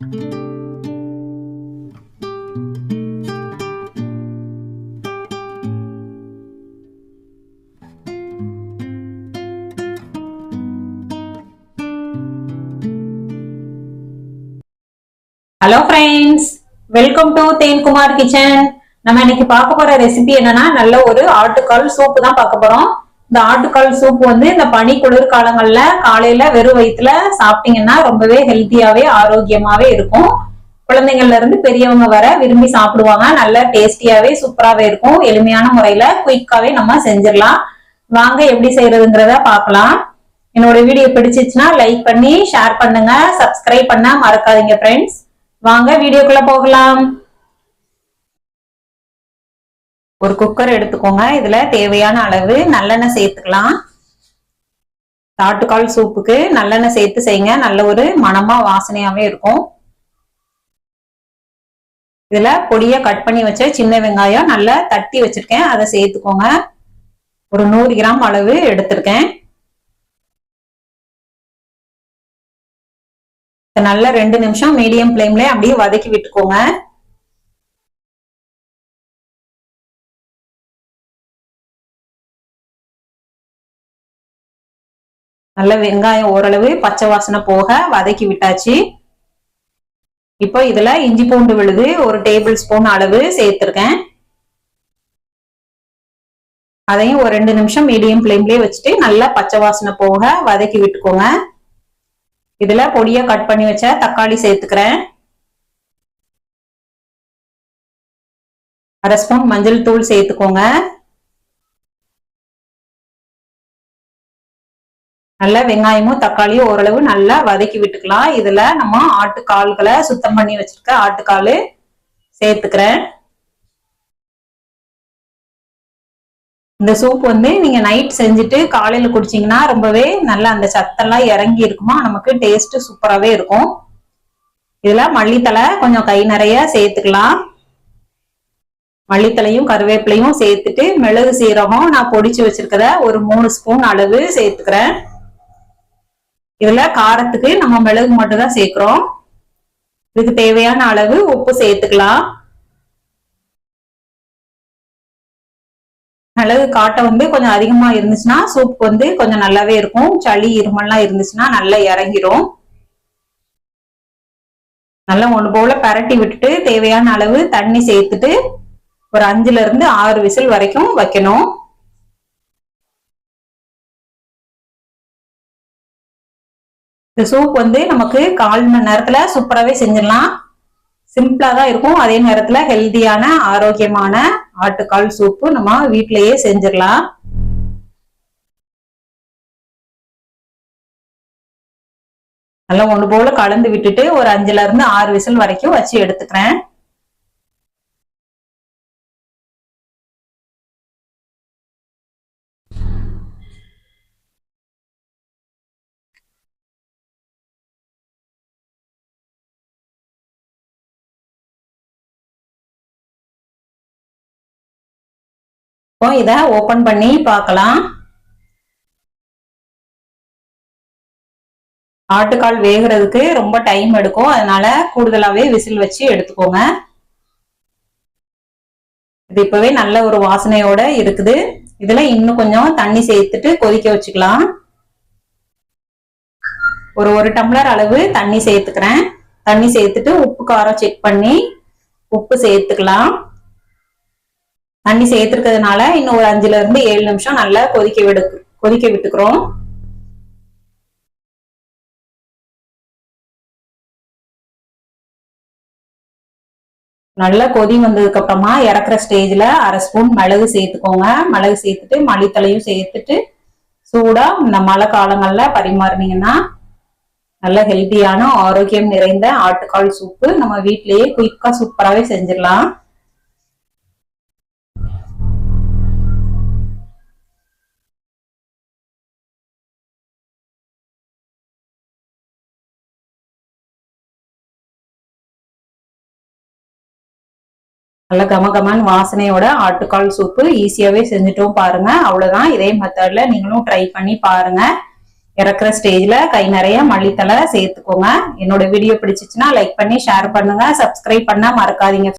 Hello friends welcome to Thenkumar kitchen நம்ம இன்னைக்கு பார்க்க போற ரெசிபி என்னன்னா நல்ல ஒரு ஆட்டுக்கால் சூப் தான் பார்க்க போறோம். இந்த ஆட்டுக்கால் சூப் வந்து இந்த பனி குளிர் காலங்கள்ல காலையில வெறும் வயிற்றுல சாப்பிட்டீங்கன்னா ரொம்பவே ஹெல்த்தியாவே ஆரோக்கியமாவே இருக்கும். குழந்தைங்கள்ல இருந்து பெரியவங்க வர விரும்பி சாப்பிடுவாங்க. நல்ல டேஸ்டியாவே சூப்பராவே இருக்கும். எளிமையான முறையில குயிக்காவே நம்ம செஞ்சிடலாம். வாங்க எப்படி செய்யறதுங்கிறத பார்க்கலாம். என்னோட வீடியோ பிடிச்சிச்சுன்னா லைக் பண்ணி ஷேர் பண்ணுங்க. சப்ஸ்கிரைப் பண்ண மறக்காதீங்க ஃப்ரெண்ட்ஸ் வாங்க வீடியோக்குள்ள போகலாம். ஒரு குக்கர் எடுத்துக்கோங்க. இதுல தேவையான அளவு நல்லெண்ணெய் சேர்த்துக்கலாம். தாட்டுக்கால் சூப்புக்கு நல்லெண்ணெய் சேர்த்து செய்யுங்க. நல்ல ஒரு மனமா வாசனையாவே இருக்கும். இதுல பொடியா கட் பண்ணி வச்ச சின்ன வெங்காயம் நல்லா தட்டி வச்சிருக்கேன். அதை சேர்த்துக்கோங்க. ஒரு நூறு கிராம் அளவு எடுத்திருக்கேன். நல்ல ரெண்டு நிமிஷம் மீடியம் ஃப்ளேம்ல அப்படியே வதக்கி விட்டுக்கோங்க. நல்ல வெங்காயம் ஓரளவு பச்சை வாசனை போக வதக்கி விட்டாச்சு. இப்போ இதுல இஞ்சி பூண்டு விழுது ஒரு டேபிள் ஸ்பூன் அளவு சேர்த்திருக்கேன். அதையும் ஒரு ரெண்டு நிமிஷம் மீடியம் ஃப்ளேம்லயே வச்சுட்டு நல்லா பச்சை வாசனை போக வதக்கி விட்டுக்கோங்க. இதுல பொடியா கட் பண்ணி வச்ச தக்காளி சேர்த்துக்கிறேன். அரை ஸ்பூன் மஞ்சள் தூள் சேர்த்துக்கோங்க. நல்லா வெங்காயமும் தக்காளியும் ஓரளவு நல்லா வதக்கி விட்டுக்கலாம். இதுல நம்ம ஆட்டுக்கால்களை சுத்தம் பண்ணி வச்சிருக்க ஆட்டுக்கால் சேர்த்துக்கிறேன். இந்த சூப் வந்து நீங்க நைட் செஞ்சுட்டு காலையில குடிச்சீங்கன்னா ரொம்பவே நல்லா அந்த சத்தெல்லாம் இறங்கி இருக்குமா? நமக்கு டேஸ்ட் சூப்பராகவே இருக்கும். இதுல மல்லித்தலை கொஞ்சம் கை நிறைய சேர்த்துக்கலாம். மல்லித்தலையும் கருவேப்பிலையும் சேர்த்துட்டு மிளகு சீரகம் நான் பொடிச்சு வச்சிருக்கத ஒரு மூணு ஸ்பூன் அளவு சேர்த்துக்கிறேன். இதுல காரத்துக்கு நம்ம மிளகு மட்டும் தான் சேர்க்கிறோம். இதுக்கு தேவையான அளவு உப்பு சேர்த்துக்கலாம். மிளகு காட்டை வந்து கொஞ்சம் அதிகமா இருந்துச்சுன்னா சூப் வந்து கொஞ்சம் நல்லாவே இருக்கும். சளி இருமல்லாம் இருந்துச்சுன்னா நல்லா இறங்கிரும். நல்லா ஒன்று போல பரட்டி விட்டுட்டு தேவையான அளவு தண்ணி சேர்த்துட்டு ஒரு அஞ்சுல இருந்து ஆறு விசில் வரைக்கும் வைக்கணும். இந்த சூப் வந்து நமக்கு கால் மணி நேரத்துல சூப்பராகவே செஞ்சிடலாம். சிம்பிளா தான் இருக்கும். அதே நேரத்துல ஹெல்தியான ஆரோக்கியமான ஆட்டுக்கால் சூப்பு நம்ம வீட்டிலேயே செஞ்சிடலாம். நல்லா ஒன்று போல கலந்து விட்டுட்டு ஒரு அஞ்சுல இருந்து ஆறு விசில் வரைக்கும் வச்சு எடுத்துக்கிறேன். இப்போ இதை ஓப்பன் பண்ணி பார்க்கலாம். ஆட்டுக்கால் வேகிறதுக்கு ரொம்ப டைம் எடுக்கும். அதனால கூடுதலாவே விசில் வச்சு எடுத்துக்கோங்க. இது இப்பவே நல்ல ஒரு வாசனையோட இருக்குது. இதுல இன்னும் கொஞ்சம் தண்ணி சேர்த்துட்டு கொதிக்க வச்சுக்கலாம். ஒரு ஒரு டம்ளர் அளவு தண்ணி சேர்த்துக்கிறேன். தண்ணி சேர்த்துட்டு உப்பு காரம் செக் பண்ணி உப்பு சேர்த்துக்கலாம். தண்ணி சேர்த்துருக்கிறதுனால இன்னும் ஒரு அஞ்சுல இருந்து ஏழு நிமிஷம் நல்லா கொதிக்க விடு கொதிக்க விட்டுக்கிறோம். நல்லா கொதி வந்ததுக்கு அப்புறமா இறக்குற ஸ்டேஜ்ல அரை ஸ்பூன் மிளகு சேர்த்துக்கோங்க. மிளகு சேர்த்துட்டு மல்லித்தலையும் சேர்த்துட்டு சூடா இந்த மழை காலங்கள்ல பரிமாறினீங்கன்னா நல்ல ஹெல்த்தியான ஆரோக்கியம் நிறைந்த ஆட்டுக்கால் சூப்பு நம்ம வீட்லயே குயிக்கா சூப்பராகவே செஞ்சிடலாம். நல்ல கம கமன் வாசனையோட ஆட்டுக்கால் சூப்பு ஈஸியாவே செஞ்சுட்டோம் பாருங்க. அவ்வளவுதான். இதே மெத்தட்ல நீங்களும் ட்ரை பண்ணி பாருங்க. இறக்குற ஸ்டேஜ்ல கை நிறைய மல்லித்தலை சேர்த்துக்கோங்க. என்னோட வீடியோ பிடிச்சிச்சுன்னா லைக் பண்ணி ஷேர் பண்ணுங்க. சப்ஸ்கிரைப் பண்ண மறக்காதீங்க.